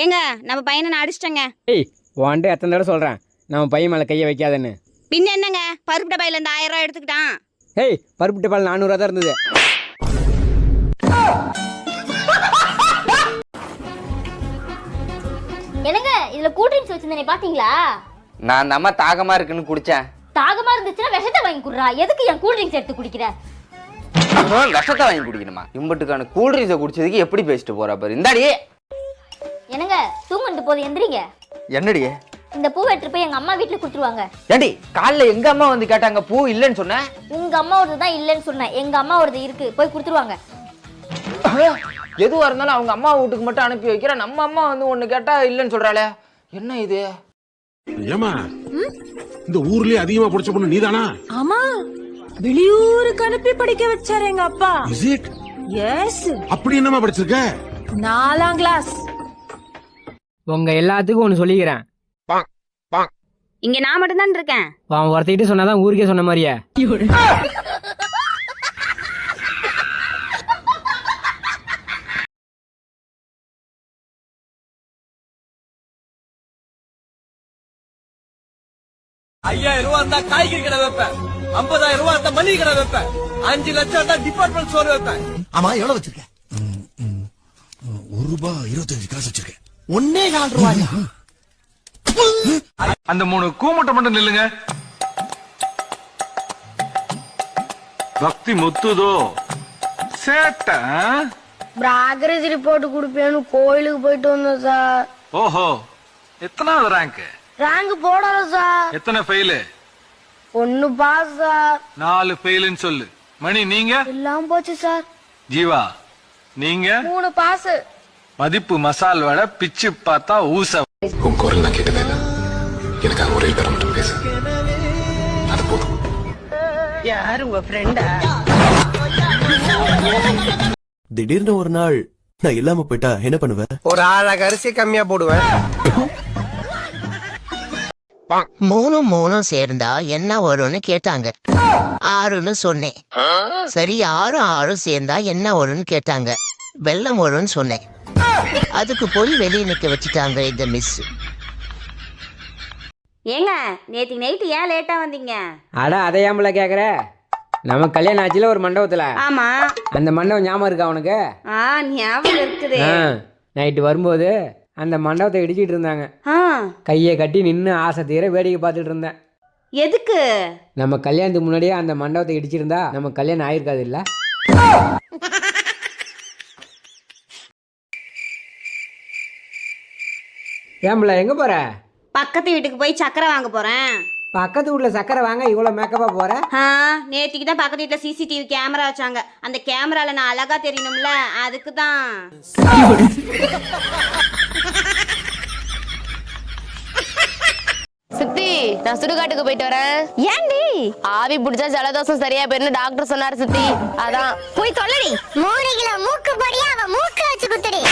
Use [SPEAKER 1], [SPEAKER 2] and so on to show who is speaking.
[SPEAKER 1] ஏங்க நம்ம பையனை நான் அடிச்சிட்டேங்க.
[SPEAKER 2] ஏய் உன்ட்டு எத்தனை தடவை சொல்கிறேன் நம்ம பையன் மேலே கையை வைக்காதன்னு.
[SPEAKER 1] பின்ன என்னங்க? பருப்பு டப்பாயில இருந்து ஆயிரம் ரூபாய் எடுத்துக்கிட்டான்.
[SPEAKER 2] ஏய் பருப்பு டப்பால் நானூறுவா தான் இருந்தது.
[SPEAKER 3] என்னங்க இதுல கூல் ட்ரிங்க்ஸ் வச்சிருந்தேனே பாத்தீங்களா?
[SPEAKER 4] நான் அந்த அம்மா தாகமா இருக்குன்னு குடிச்சேன்.
[SPEAKER 3] தாகமா இருந்துச்சுன்னா விஷத்தை வாங்கி குடுறா. எதுக்கு என் கூல் ட்ரிங்க்ஸ் எடுத்து குடிக்கிற?
[SPEAKER 4] விஷத்தை வாங்கி குடிக்கணுமா? இம்பட்டுக்கான கூல்ட்ரிங்ஸை குடிச்சதுக்கு எப்படி பேசிட்டு போறா பாரு. இந்தாடி.
[SPEAKER 3] போது எந்திரிங்க.
[SPEAKER 4] என்னடி?
[SPEAKER 3] இந்த பூவை எடுத்துட்டு போய் எங்க அம்மா வீட்டுல கொடுத்துருவாங்க.
[SPEAKER 4] ஏண்டி காலைல எங்க அம்மா வந்து கேட்டாங்க பூ இல்லைன்னு சொன்னேன்
[SPEAKER 3] உங்க அம்மா ஒரு தான் இல்லைன்னு சொன்னேன் எங்க அம்மா ஒரு இருக்கு போய் கொடுத்துருவாங்க.
[SPEAKER 4] எதுவா இருந்தாலும் அவங்க அம்மா வீட்டுக்கு மட்டும் அனுப்பி வைக்கிறேன் நம்ம அம்மா வந்து ஒண்ணு கேட்டா இல்லைன்னு சொல்றாளே. என்ன இது?
[SPEAKER 5] ஏமா இந்த ஊர்லயே அதிகமா படிச்ச பொண்ணு நீதானா?
[SPEAKER 6] ஆமா வெளியூருக்கு அனுப்பி படிக்க வச்சாரு எங்க அப்பா.
[SPEAKER 5] இஸ் இட்
[SPEAKER 6] எஸ்
[SPEAKER 5] அப்படி என்னமா படிச்சிருக்க?
[SPEAKER 6] நாலாம் கிளாஸ்
[SPEAKER 2] உங்கள் எல்லாத்துக்கும் ஒன்று சொல்லிக்கிறேன்.
[SPEAKER 1] இங்க நான் மட்டும்தான் இருக்கேன்.
[SPEAKER 2] அவன் ஒருத்திட்டு சொன்னாதான் ஊருக்கே சொன்ன மாதிரியே.
[SPEAKER 7] ஐயாயிரம் ரூபா இருந்தா காய்கறி கடை வைப்பேன். ஐம்பதாயிரம் ரூபா இருந்தா மளிகை கடை வைப்பேன். அஞ்சு லட்சம் இருந்தா டிபார்ட்மெண்ட் ஸ்டோர் வைப்பேன்.
[SPEAKER 8] ஆமா எவ்வளவு வச்சிருக்க? ஒரு ரூபாய் இருபத்தஞ்சு காசு வச்சிருக்கேன் ஒன்னே நாலு ரூபாயா?
[SPEAKER 7] அந்த மூணு கூமுட்டை மட்டும் நில்லுங்க. பக்தி முத்துதோ. சேட்ட
[SPEAKER 9] ப்ராக்ரஸ் ரிப்போர்ட் கொடுப்பேன்னு கோயிலுக்கு போயிட்டு வந்தோம் சார்.
[SPEAKER 7] ஓஹோ எத்தனாவது ரேங்க்
[SPEAKER 9] ரேங்க் போடல சார்.
[SPEAKER 7] எத்தனை ஃபெயிலு
[SPEAKER 9] ஒன்னு பாஸ் சார்.
[SPEAKER 7] நாலு ஃபெயிலுன்னு சொல்லு. மணி நீங்க?
[SPEAKER 9] எல்லாம் போச்சு சார்.
[SPEAKER 7] ஜீவா நீங்க?
[SPEAKER 9] மூணு பாஸ்.
[SPEAKER 7] மதிப்பு மசால் வடை பிச்சு பார்த்தா ஊச
[SPEAKER 8] உன் குரல் நான் கேட்டதே இல்ல. எனக்காக ஒரே பேரை மட்டும் பேசு. அது போதும்.
[SPEAKER 10] திடீர்னு ஒரு நாள் நான் இல்லாம போயிட்டா என்ன பண்ணுவேன்
[SPEAKER 7] ஒரு ஆழக அரிசி கம்மியா போடுவேன்.
[SPEAKER 11] மூணும் மூணும் சேர்ந்தா என்ன வரும்னு கேட்டாங்க. ஆறுன்னு சொன்னேன். சரி ஆறும் ஆறும் சேர்ந்தா என்ன வரும்னு கேட்டாங்க. வெள்ளம் வரும்னு சொன்னேன். அதுக்கு போய் வெளியே நிக்க வச்சுட்டாங்க இந்த மிஸ்
[SPEAKER 1] ஏங்க நேத்திக்கு நைட்டு ஏன் லேட்டா வந்தீங்க?
[SPEAKER 2] அட அதை ஏம்பல கேட்குற நம்ம கல்யாணம் ஆச்சுல ஒரு மண்டபத்தில்.
[SPEAKER 1] ஆமா.
[SPEAKER 2] அந்த மண்டபம் ஞாபகம் இருக்கா உனக்கு?
[SPEAKER 1] ஆ ஞாபகம் இருக்குது.
[SPEAKER 2] ஆ நைட்டு வரும்போது அந்த மண்டபத்தை இடிச்சிட்டு இருந்தாங்க.
[SPEAKER 1] ஆ.
[SPEAKER 2] கையை கட்டி நின்று ஆசை தீர வேடிக்கை பார்த்துட்டு இருந்தேன்.
[SPEAKER 1] எதுக்கு?
[SPEAKER 2] நம்ம கல்யாணத்துக்கு முன்னாடியே அந்த மண்டபத்தை இடிச்சிருந்தா நம்ம கல்யாணம் ஆயிருக்காது இல்ல? ஏம்பல எங்க போற?
[SPEAKER 1] பக்கத்து வீட்டுக்கு போய் சக்கரை வாங்க போறேன்.
[SPEAKER 2] பக்கத்து வீட்ல சக்கரை வாங்க இவ்வளோ மேக்கப்பா போற?
[SPEAKER 1] ஆ நேத்திக்கு தான் பக்கத்து வீட்டில் சிசிடிவி கேமரா வச்சாங்க. அந்த கேமரால நான் அழகா தெரியணும்ல அதுக்கு தான்.
[SPEAKER 9] சித்தி நான் சுடுகாட்டுக்கு போயிட்டு வரேன்.
[SPEAKER 3] ஏன்டி
[SPEAKER 9] ஆவி பிடிச்சா ஜலதோஷம் சரியா போயிருந்து டாக்டர் சொன்னாரு சித்தி. அதான்.
[SPEAKER 3] போய் தொல்லடி மூணு கிலோ மூக்கு பொடியா அவ மூக்கு வச்சு குத்துடி.